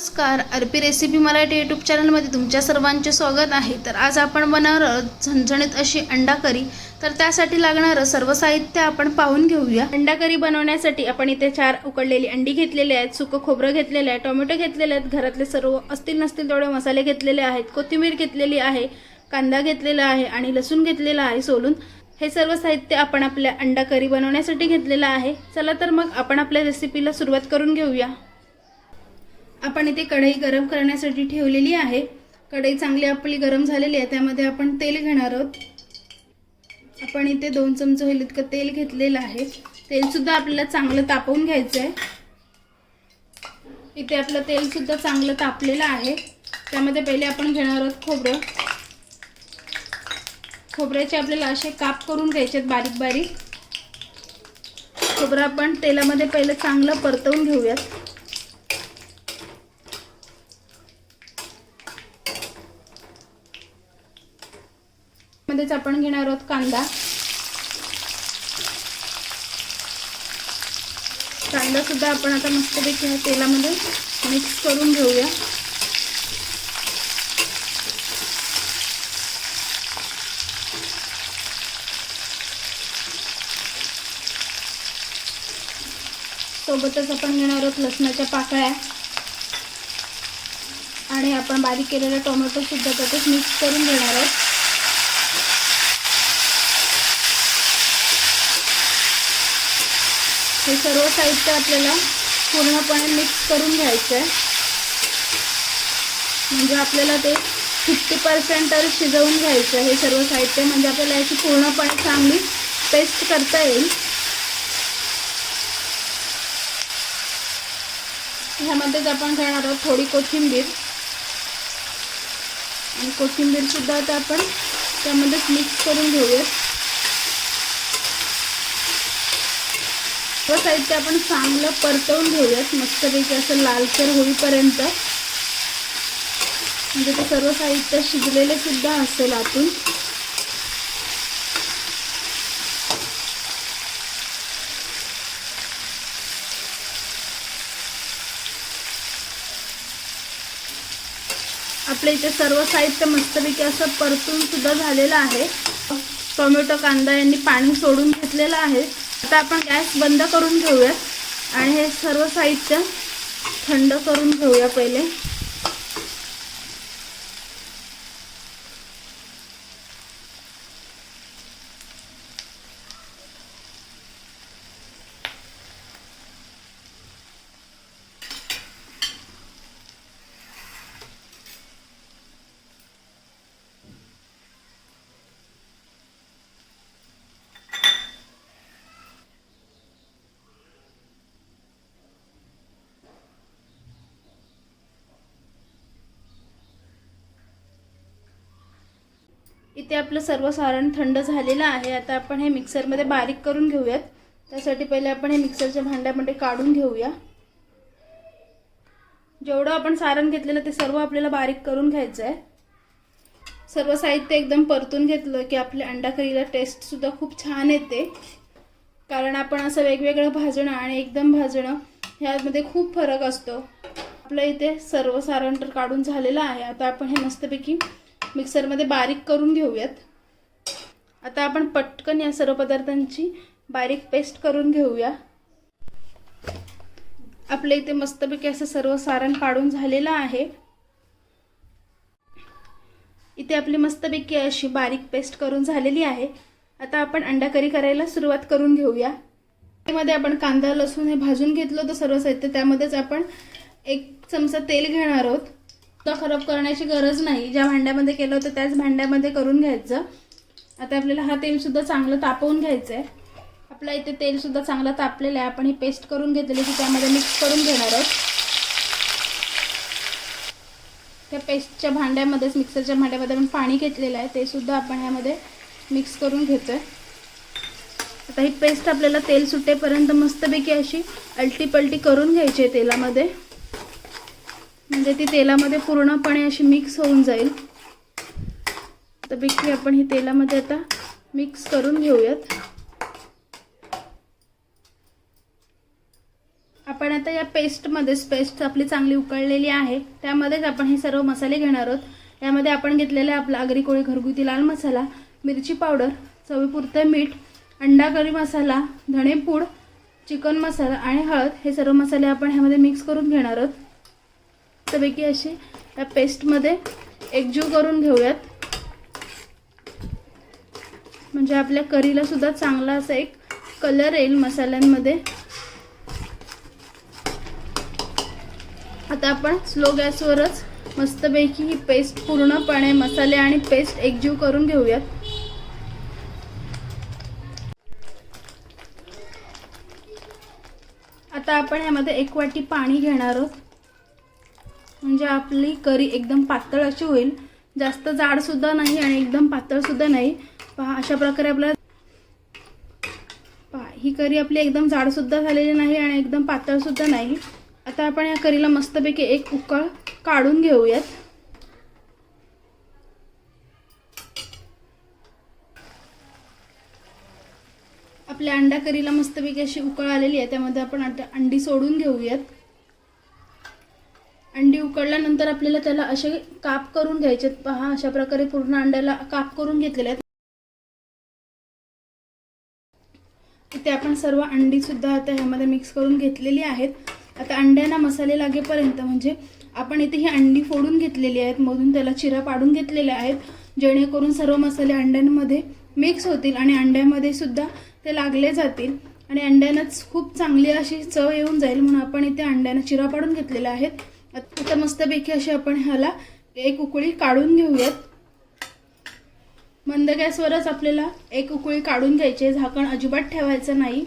नमस्कार. Arpi recipe Marathi YouTube चॅनलमध्ये तुमच्या सर्वांचे स्वागत आहे. तर आज आपण बनवणार आहोत झणझणीत अशी अंडा करी. तर त्यासाठी लागणारं सर्व साहित्य आपण पाहून घेऊया. अंडा करी बनवण्यासाठी आपण इथे चार उकडलेली अंडी घेतलेली आहेत सुकं खोबरं घेतलेलं आहे टोमॅटो घेतलेले आहेत घरातले सर्व असतील नसतील तेवढे मसाले घेतलेले आहेत कोथिंबीर घेतलेली आहे कांदा घेतलेला आहे आणि लसूण घेतलेला आहे सोलून. हे सर्व साहित्य आपण आपल्या अंडा करी बनवण्यासाठी घेतलेलं आहे. चला तर मग आपण आपल्या रेसिपीला सुरुवात करून घेऊया. आपण इथे कढई गरम करण्यासाठी ठेवलेली आहे. कढई चांगली आपली गरम झालेली आहे त्यामध्ये आपण तेल घेणार आहोत. आपण इथे दोन चमचे होईल इतकं तेल घेतलेलं आहे. तेलसुद्धा आपल्याला चांगलं तापवून घ्यायचं आहे इथे आपलं तेलसुद्धा चांगलं तापलेलं आहे. त्यामध्ये पहिले आपण घेणार आहोत खोबरं. खोबऱ्याचे आपल्याला असे काप करून घ्यायचे आहेत बारीक बारीक खोबरं आपण तेलामध्ये पहिलं चांगलं परतवून घेऊयात. मध्येच आपण घेणार आहोत कांदा. कांदा सुद्धा आपण आता मस्तपैकी ह्या तेलामध्ये मिक्स करून घेऊया. सोबतच आपण घेणार आहोत लसणाच्या पाकळ्या. आणि आपण बारीक केलेला टोमॅटो सुद्धा त्यातच मिक्स करून घेणार आहोत. हे सर्व साहित्य आपल्याला पूर्णपणे मिक्स करून घ्यायचं आहे. म्हणजे आपल्याला ते फिफ्टी पर्सेंट तर शिजवून घ्यायचं आहे हे सर्व साहित्य. म्हणजे आपल्याला याची पूर्णपणे चांगली पेस्ट करता येईल. ह्यामध्येच आपण घेणार आहोत थोडी कोथिंबीर. आणि कोथिंबीर सुद्धा आता आपण त्यामध्येच मिक्स करून घेऊयात. सर्व साहित्य आपण चांगलं परतवून घेऊयात मस्तपैकी असं लालसर होईपर्यंत. म्हणजे ते सर्व साहित्य शिजलेले सुद्धा असेल आतून. आपल्या इथे सर्व साहित्य मस्तपैकी असं परतून सुद्धा झालेलं आहे. टोमॅटो कांदा यांनी पाणी सोडून घेतलेलं आहे. आता आपण गॅस बंद करून घेऊयात. आणि हे सर्व साहित्य थंड करून घेऊया पहिले. इथे आपलं सर्व सारण थंड झालेलं आहे. आता आपण हे मिक्सरमध्ये बारीक करून घेऊयात. त्यासाठी पहिले आपण हे मिक्सरच्या भांड्यामध्ये काढून घेऊया. जेवढं आपण सारण घेतलेलं ते सर्व आपल्याला बारीक करून घ्यायचं आहे सर्व साहित्य एकदम परतून घेतलं की आपल्या अंडा करीला टेस्टसुद्धा खूप छान येते. कारण आपण असं वेगवेगळं भाजणं आणि एकदम भाजणं ह्यामध्ये खूप फरक असतो. आपलं इथे सर्व सारण तर काढून झालेलं आहे. आता आपण हे मस्तपैकी मिक्सरमध्ये बारीक करून घेऊयात. आता आपण पटकन या सर्व पदार्थांची बारीक पेस्ट करून घेऊया. आपल्या इथे मस्तपैकी असं सर्व सारण काढून झालेलं आहे. इथे आपली मस्तपैकी अशी बारीक पेस्ट करून झालेली आहे. आता आपण अंडा करी करायला सुरुवात करून घेऊया. त्यामध्ये आपण कांदा लसूण हे भाजून घेतलं होतं सर्व साहित्य. त्यामध्येच आपण एक चमचा तेल घेणार आहोत. खराब करण्याची गरज नाही. ज्या भांड्यामध्ये केलं होतं त्याच भांड्यामध्ये करून घ्यायचं. आता आपल्याला हा तेलसुद्धा चांगलं तापवून घ्यायचं आहे आपल्या इथे तेलसुद्धा चांगलं तापलेलं आहे. आपण ही पेस्ट करून घेतलेली ती त्यामध्ये मिक्स करून घेणार आहोत. त्या पेस्टच्या भांड्यामध्येच मिक्सरच्या भांड्यामध्ये आपण पाणी घेतलेलं आहे. ते सुद्धा आपण यामध्ये मिक्स करून घेतो आहे आता ही पेस्ट आपल्याला तेल सुटेपर्यंत मस्तपैकी अशी अलटी पलटी करून घ्यायची आहे तेलामध्ये. म्हणजे ती तेलामध्ये पूर्णपणे अशी मिक्स होऊन जाईल. तर मस्तपैकी आपण ही तेलामध्ये आता मिक्स करून घेऊयात. आपण आता या पेस्टमध्येच पेस्ट आपली चांगली उकळलेली आहे त्यामध्येच आपण हे सर्व मसाले घेणार आहोत. यामध्ये आपण घेतलेला आपला आगरी कोळी घरगुती लाल मसाला मिरची पावडर चवीपुरतं मीठ अंडा करी मसाला धणेपूड चिकन मसाला आणि हळद हे सर्व मसाले आपण ह्यामध्ये मिक्स करून घेणार आहोत. मस्तपैकी असे या पेस्टमध्ये एकजीव करून घेऊयात. म्हणजे आपल्या करीला सुद्धा चांगला असा एक कलर येईल मसाल्यांमध्ये. आता आपण स्लो गॅसवरच मस्तपैकी ही पेस्ट पूर्णपणे मसाले आणि पेस्ट एकजीव करून घेऊयात. आता आपण ह्यामध्ये एक वाटी पाणी घेणार आहोत. म्हणजे आपली करी एकदम पातळ अशी होईल. जास्त जाड सुद्धा नाही आणि एकदम पातळ सुद्धा नाही. पहा अशा प्रकारे आपल्याला पहा ही करी आपली एकदम जाड सुद्धा झालेली नाही आणि एकदम पातळ सुद्धा नाही. आता आपण या करीला मस्तपैकी एक उकळ काढून घेऊयात. आपल्या अंडा करीला मस्तपैकी अशी उकळ आलेली आहे. त्यामध्ये आपण अंडी सोडून घेऊयात. अंडी उकळल्यानंतर आपल्याला त्याला असे काप करून घ्यायचे पहा अशा प्रकारे पूर्ण अंड्याला काप करून घेतलेले आहेत. ते आपण सर्व अंडी सुद्धा आता ह्यामध्ये मिक्स करून घेतलेली आहेत. आता अंड्यांना मसाले लागेपर्यंत म्हणजे आपण इथे ही अंडी फोडून घेतलेली आहेत. मधून त्याला चिरा पाडून घेतलेल्या आहेत. जेणेकरून सर्व मसाले अंड्यांमध्ये मिक्स होतील आणि अंड्यामध्ये सुद्धा ते लागले जातील. आणि अंड्यांनाच खूप चांगली अशी चव येऊन जाईल म्हणून आपण इथे अंड्यांना चिरा पाडून घेतलेला आहेत. आता मस्तपैकी अशी आपण ह्याला एक उकळी काढून घेऊयात. मंद गॅसवरच आपल्याला एक उकळी काढून घ्यायची झाकण अजिबात ठेवायचं नाही.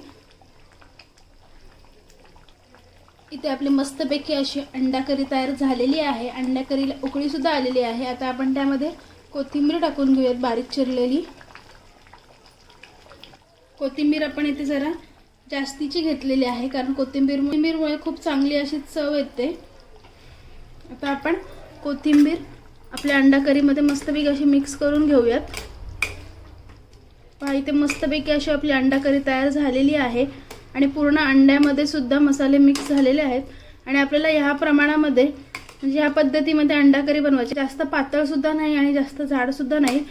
इथे आपली मस्तपैकी अशी अंडाकरी तयार झालेली आहे. अंडाकरीला उकळीसुद्धा आलेली आहे. आता आपण त्यामध्ये कोथिंबीर टाकून घेऊयात बारीक चिरलेली. कोथिंबीर आपण इथे जरा जास्तीची घेतलेली आहे कारण कोथिंबीर कोथिंबीरमुळे खूप चांगली अशी चव येते. आता आपण कोथिंबीर आपल्या अंडा करीमध्ये मस्तपैकी अशी मिक्स करून घेऊयात. पहा इथे मस्तपैकी अशी आपली अंडा करी तयार झालेली आहे आणि पूर्ण अंड्यामध्ये सुद्धा मसाले मिक्स झालेले आहेत. आणि आपल्याला ह्या प्रमाणामध्ये म्हणजे ह्या पद्धतीमध्ये अंडा करी बनवायची. जास्त पातळ सुद्धा नाही आणि जास्त जाडसुद्धा नाही.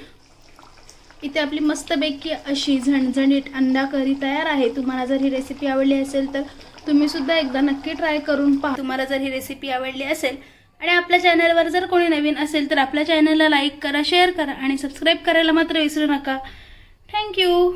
इथे आपली मस्तपैकी अशी झणझणीत अंडा करी तयार आहे. तुम्हाला जर ही रेसिपी आवडली असेल तर तुम्ही सुद्धा एकदा नक्की ट्राय करून पहा. तुम्हाला जर ही रेसिपी आवडली असेल आणि आपल्या चॅनलवर जर कोणी नवीन असेल तर आपल्या चॅनलला लाईक करा शेअर करा आणि सबस्क्राईब करायला मात्र विसरू नका. थँक्यू